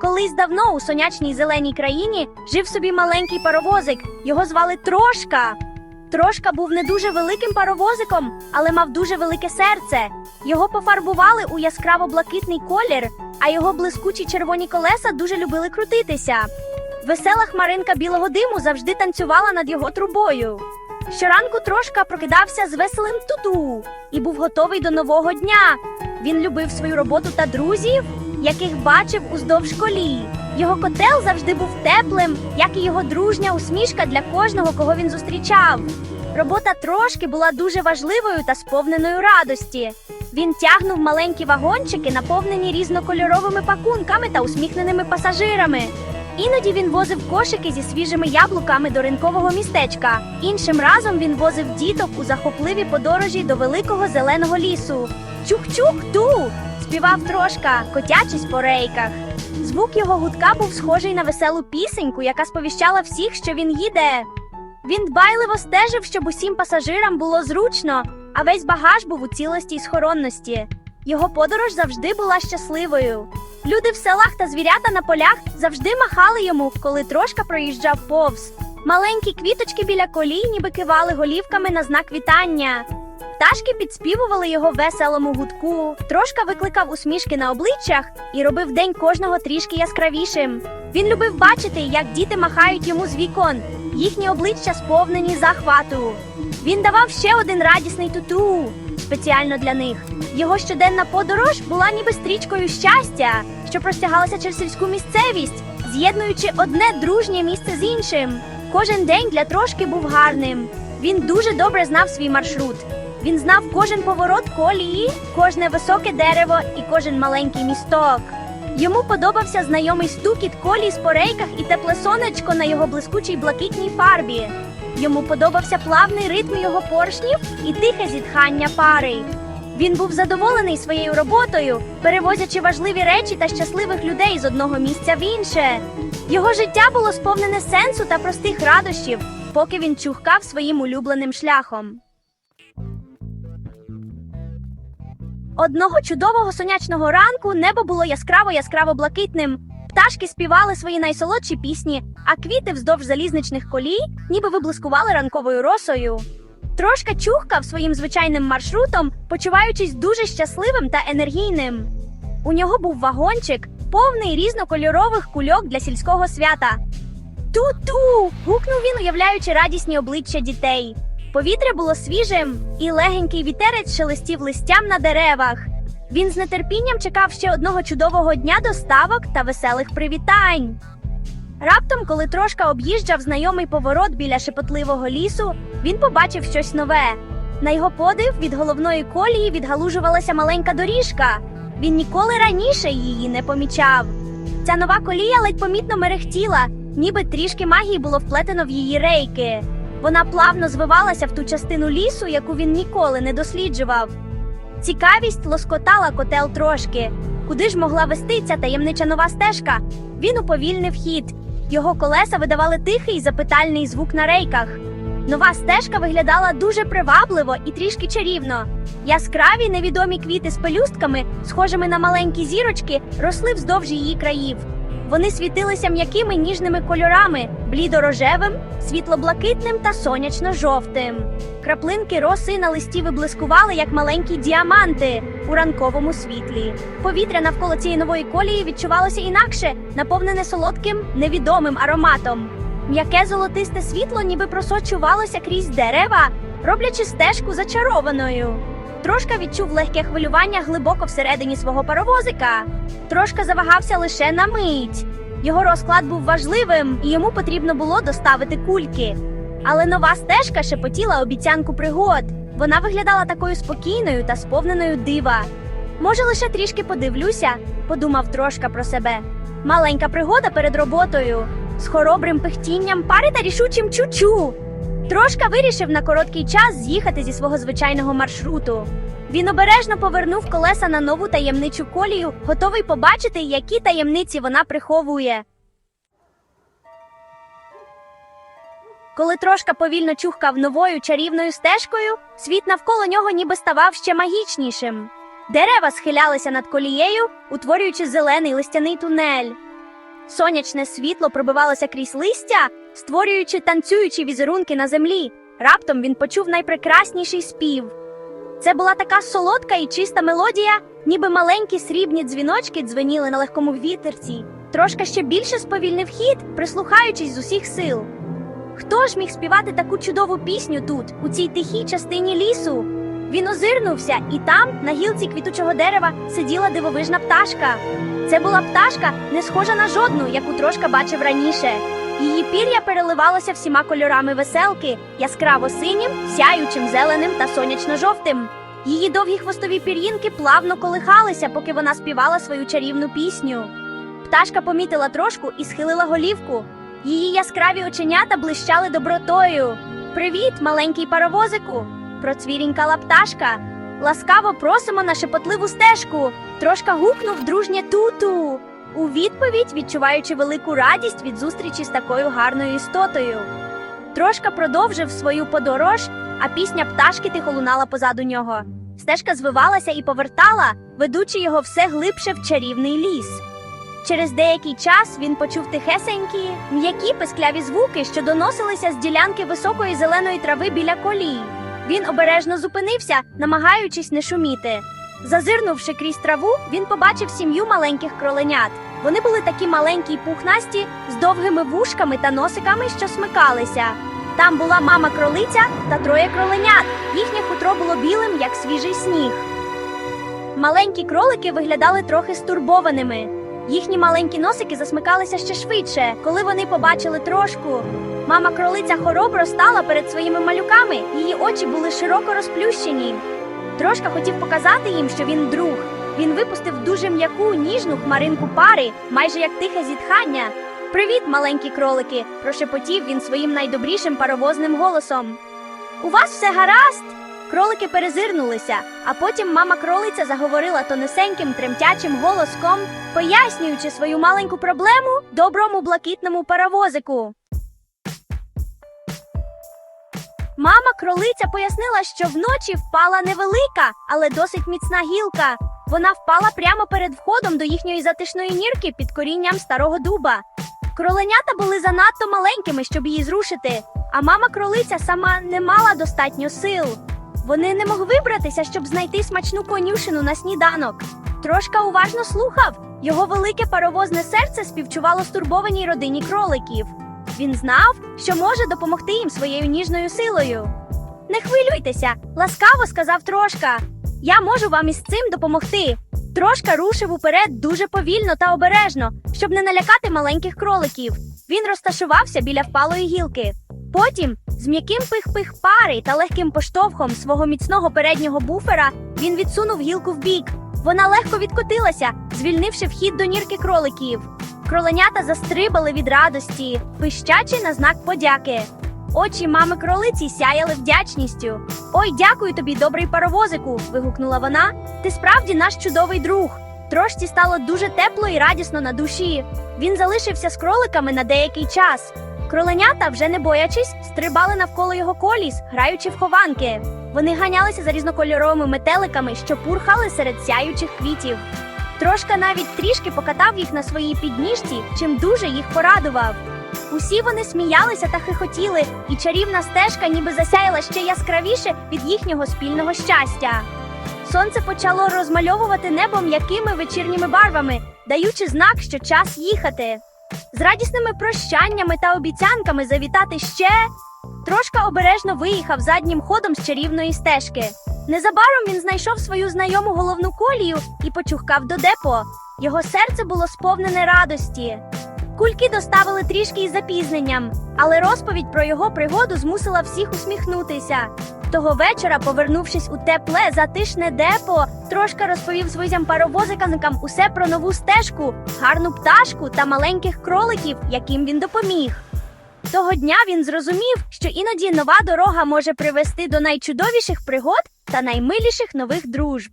Колись давно у сонячній зеленій країні жив собі маленький паровозик. Його звали Трошка. Трошка був не дуже великим паровозиком, але мав дуже велике серце. Його пофарбували у яскраво-блакитний колір, а його блискучі червоні колеса дуже любили крутитися. Весела хмаринка білого диму завжди танцювала над його трубою. Щоранку трошка прокидався з веселим туту і був готовий до нового дня. Він любив свою роботу та друзів, яких бачив уздовж колії. Його котел завжди був теплим, як і його дружня усмішка для кожного, кого він зустрічав. Робота трошки була дуже важливою та сповненою радості. Він тягнув маленькі вагончики, наповнені різнокольоровими пакунками та усміхненими пасажирами. Іноді він возив кошики зі свіжими яблуками до ринкового містечка. Іншим разом він возив діток у захопливі подорожі до великого зеленого лісу. Чух-чух ту! співав трошка, котячись по рейках. Звук його гудка був схожий на веселу пісеньку, яка сповіщала всіх, що він їде. Він дбайливо стежив, щоб усім пасажирам було зручно, а весь багаж був у цілості й схоронності. Його подорож завжди була щасливою. Люди в селах та звірята на полях завжди махали йому, коли трошка проїжджав повз. Маленькі квіточки біля колій ніби кивали голівками на знак вітання. Пташки підспівували його веселому гудку, трошка викликав усмішки на обличчях і робив день кожного трішки яскравішим. Він любив бачити, як діти махають йому з вікон, їхні обличчя сповнені захвату. Він давав ще один радісний туту спеціально для них. Його щоденна подорож була ніби стрічкою щастя, що простягалася через сільську місцевість, з'єднуючи одне дружнє місце з іншим. Кожен день для трошки був гарним. Він дуже добре знав свій маршрут. Він знав кожен поворот колії, кожне високе дерево і кожен маленький місток. Йому подобався знайомий стукіт колій з порейках і тепле сонечко на його блискучій блакитній фарбі. Йому подобався плавний ритм його поршнів і тихе зітхання пари. Він був задоволений своєю роботою, перевозячи важливі речі та щасливих людей з одного місця в інше. Його життя було сповнене сенсу та простих радощів, поки він чухкав своїм улюбленим шляхом. Одного чудового сонячного ранку небо було яскраво яскраво блакитним. Пташки співали свої найсолодші пісні, а квіти вздовж залізничних колій ніби виблискували ранковою росою. Трошка чухкав своїм звичайним маршрутом, почуваючись дуже щасливим та енергійним. У нього був вагончик, повний різнокольорових кульок для сільського свята. Ту-ту! гукнув він, уявляючи радісні обличчя дітей. Повітря було свіжим, і легенький вітерець шелестів листям на деревах. Він з нетерпінням чекав ще одного чудового дня доставок та веселих привітань. Раптом, коли трошка об'їжджав знайомий поворот біля шепотливого лісу, він побачив щось нове. На його подив від головної колії відгалужувалася маленька доріжка. Він ніколи раніше її не помічав. Ця нова колія ледь помітно мерехтіла, ніби трішки магії було вплетено в її рейки. Вона плавно звивалася в ту частину лісу, яку він ніколи не досліджував. Цікавість лоскотала котел трошки. Куди ж могла вести ця таємнича нова стежка? Він уповільнив хід. Його колеса видавали тихий запитальний звук на рейках. Нова стежка виглядала дуже привабливо і трішки чарівно. Яскраві невідомі квіти з пелюстками, схожими на маленькі зірочки, росли вздовж її країв. Вони світилися м'якими ніжними кольорами, блідорожевим, світло-блакитним та сонячно-жовтим. Краплинки роси на листі виблискували, як маленькі діаманти у ранковому світлі. Повітря навколо цієї нової колії відчувалося інакше, наповнене солодким, невідомим ароматом. М'яке золотисте світло ніби просочувалося крізь дерева, роблячи стежку зачарованою. Трошка відчув легке хвилювання глибоко всередині свого паровозика. Трошка завагався лише на мить. Його розклад був важливим, і йому потрібно було доставити кульки. Але нова стежка шепотіла обіцянку пригод. Вона виглядала такою спокійною та сповненою дива. Може, лише трішки подивлюся, подумав трошка про себе. Маленька пригода перед роботою, з хоробрим пихтінням пари та рішучим чучу. Трошка вирішив на короткий час з'їхати зі свого звичайного маршруту. Він обережно повернув колеса на нову таємничу колію, готовий побачити, які таємниці вона приховує. Коли трошка повільно чухкав новою чарівною стежкою, світ навколо нього ніби ставав ще магічнішим. Дерева схилялися над колією, утворюючи зелений листяний тунель. Сонячне світло пробивалося крізь листя, створюючи танцюючі візерунки на землі. Раптом він почув найпрекрасніший спів. Це була така солодка і чиста мелодія, ніби маленькі срібні дзвіночки дзвеніли на легкому вітерці. Трошка ще більше сповільнив хід, прислухаючись з усіх сил. Хто ж міг співати таку чудову пісню тут, у цій тихій частині лісу? Він озирнувся, і там, на гілці квітучого дерева, сиділа дивовижна пташка. Це була пташка, не схожа на жодну, яку трошка бачив раніше. Її пір'я переливалося всіма кольорами веселки, яскраво синім, сяючим зеленим та сонячно-жовтим. Її довгі хвостові пір'їнки плавно колихалися, поки вона співала свою чарівну пісню. Пташка помітила трошку і схилила голівку. Її яскраві оченята блищали добротою. Привіт, маленький паровозику! Процвірінькала пташка. Ласкаво просимо на шепотливу стежку. Трошка гукнув дружнє туту. У відповідь відчуваючи велику радість від зустрічі з такою гарною істотою. Трошка продовжив свою подорож, а пісня пташки тихо лунала позаду нього. Стежка звивалася і повертала, ведучи його все глибше в чарівний ліс. Через деякий час він почув тихесенькі, м'які пискляві звуки, що доносилися з ділянки високої зеленої трави біля колії. Він обережно зупинився, намагаючись не шуміти. Зазирнувши крізь траву, він побачив сім'ю маленьких кроленят. Вони були такі маленькі й пухнасті, з довгими вушками та носиками, що смикалися. Там була мама кролиця та троє кроленят. Їхнє хутро було білим, як свіжий сніг. Маленькі кролики виглядали трохи стурбованими. Їхні маленькі носики засмикалися ще швидше, коли вони побачили трошку. Мама кролиця хоробро стала перед своїми малюками, її очі були широко розплющені. Трошка хотів показати їм, що він друг. Він випустив дуже м'яку, ніжну хмаринку пари, майже як тихе зітхання. Привіт, маленькі кролики! прошепотів він своїм найдобрішим паровозним голосом. У вас все гаразд? Кролики перезирнулися, а потім мама кролиця заговорила тонесеньким тремтячим голоском, пояснюючи свою маленьку проблему доброму блакитному паровозику. Мама кролиця пояснила, що вночі впала невелика, але досить міцна гілка. Вона впала прямо перед входом до їхньої затишної нірки під корінням старого дуба. Кроленята були занадто маленькими, щоб її зрушити, а мама кролиця сама не мала достатньо сил. Вони не могли вибратися, щоб знайти смачну конюшину на сніданок. Трошка уважно слухав. Його велике паровозне серце співчувало стурбованій родині кроликів. Він знав, що може допомогти їм своєю ніжною силою. Не хвилюйтеся, ласкаво сказав Трошка. Я можу вам із цим допомогти. Трошка рушив уперед дуже повільно та обережно, щоб не налякати маленьких кроликів. Він розташувався біля впалої гілки. Потім, з м'яким пих-пих пари та легким поштовхом свого міцного переднього буфера, він відсунув гілку вбік. Вона легко відкотилася, звільнивши вхід до нірки кроликів. Кроленята застрибали від радості, пищачи на знак подяки. Очі мами кролиці сяяли вдячністю. Ой, дякую тобі, добрий паровозику. вигукнула вона. Ти справді наш чудовий друг. Трошці стало дуже тепло і радісно на душі. Він залишився з кроликами на деякий час. Кроленята, вже не боячись, стрибали навколо його коліс, граючи в хованки. Вони ганялися за різнокольоровими метеликами, що пурхали серед сяючих квітів. Трошка навіть трішки покатав їх на своїй підніжці, чим дуже їх порадував. Усі вони сміялися та хихотіли, і чарівна стежка ніби засяяла ще яскравіше від їхнього спільного щастя. Сонце почало розмальовувати небо м'якими вечірніми барвами, даючи знак, що час їхати. З радісними прощаннями та обіцянками завітати ще. Трошка обережно виїхав заднім ходом з чарівної стежки. Незабаром він знайшов свою знайому головну колію і почухкав до депо. Його серце було сповнене радості. Кульки доставили трішки із запізненням, але розповідь про його пригоду змусила всіх усміхнутися. Того вечора, повернувшись у тепле, затишне депо, трошка розповів своїм паровозикам усе про нову стежку, гарну пташку та маленьких кроликів, яким він допоміг. Того дня він зрозумів, що іноді нова дорога може привести до найчудовіших пригод та наймиліших нових дружб.